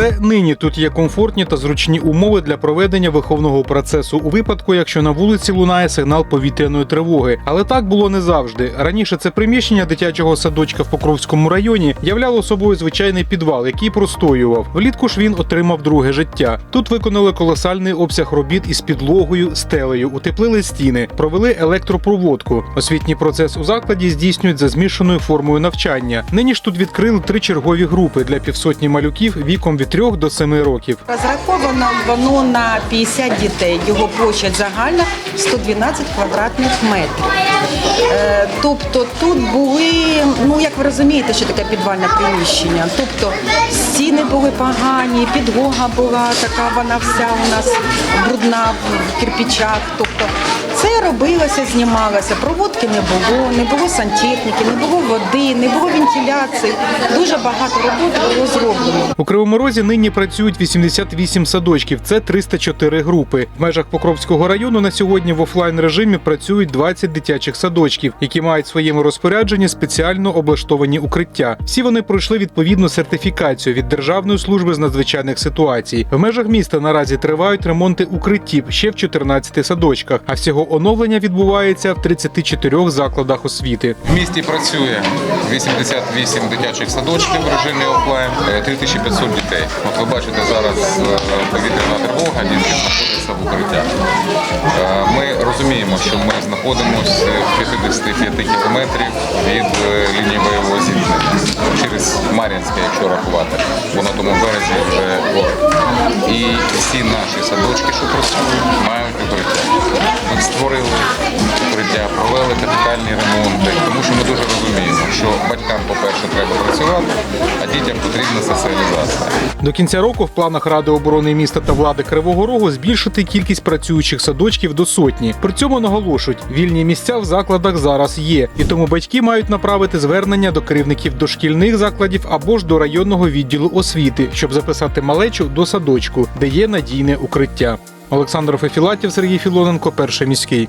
Це нині тут є комфортні та зручні умови для проведення виховного процесу у випадку, якщо на вулиці лунає сигнал повітряної тривоги. Але так було не завжди. Раніше це приміщення дитячого садочка в Покровському районі являло собою звичайний підвал, який простоював. Влітку ж він отримав друге життя. Тут виконали колосальний обсяг робіт із підлогою, стелею, утеплили стіни, провели електропроводку. Освітній процес у закладі здійснюють за змішаною формою навчання. Нині ж тут відкрили три чергові групи для півсотні малюків віком від 3 до 7 років. Розраховано воно на 50 дітей. Його площадь загальна 112 квадратних метрів. Е, Тобто тут були, ну як ви розумієте, що таке підвальне приміщення. Тобто стіни були погані, підлога була така, вона вся у нас брудна в кирпичах. Тобто це робилося, знімалося. Проводки не було, не було сантехніки, не було води, не було вентиляції. Дуже багато роботи було зроблено. У Кривому Розі нині працюють 88 садочків. Це 304 групи. В межах Покровського району на сьогодні в офлайн режимі працюють 20 дитячих садочків, які мають в своєму розпорядженні спеціально облаштовані укриття. Всі вони пройшли відповідну сертифікацію від Державної служби з надзвичайних ситуацій. В межах міста наразі тривають ремонти укриттів ще в 14 садочках, а всього оновлення відбувається в 34 закладах освіти. В місті працює 88 дитячих садочків в режимі офлайн, е, 3500 дітей. От ви бачите зараз е, повітряна тривога, дітки знаходяться в укриттях. Е, Ми розуміємо, що ми знаходимося в 55 кілометрів від е, лінії Мар'їнське, якщо рахувати, бо на тому березі вже город. І всі наші садочки, що працюють, мають укриття. Ми створили укриття, провели капітальні ремонти, батькам, по-перше, треба працювати, а дітям потрібна соціалізація. До кінця року в планах Ради оборони міста та влади Кривого Рогу збільшити кількість працюючих садочків до сотні. При цьому наголошують, вільні місця в закладах зараз є, і тому батьки мають направити звернення до керівників дошкільних закладів або ж до районного відділу освіти, щоб записати малечу до садочку, де є надійне укриття. Олександр Фефілатів, Сергій Філоненко, перший міський.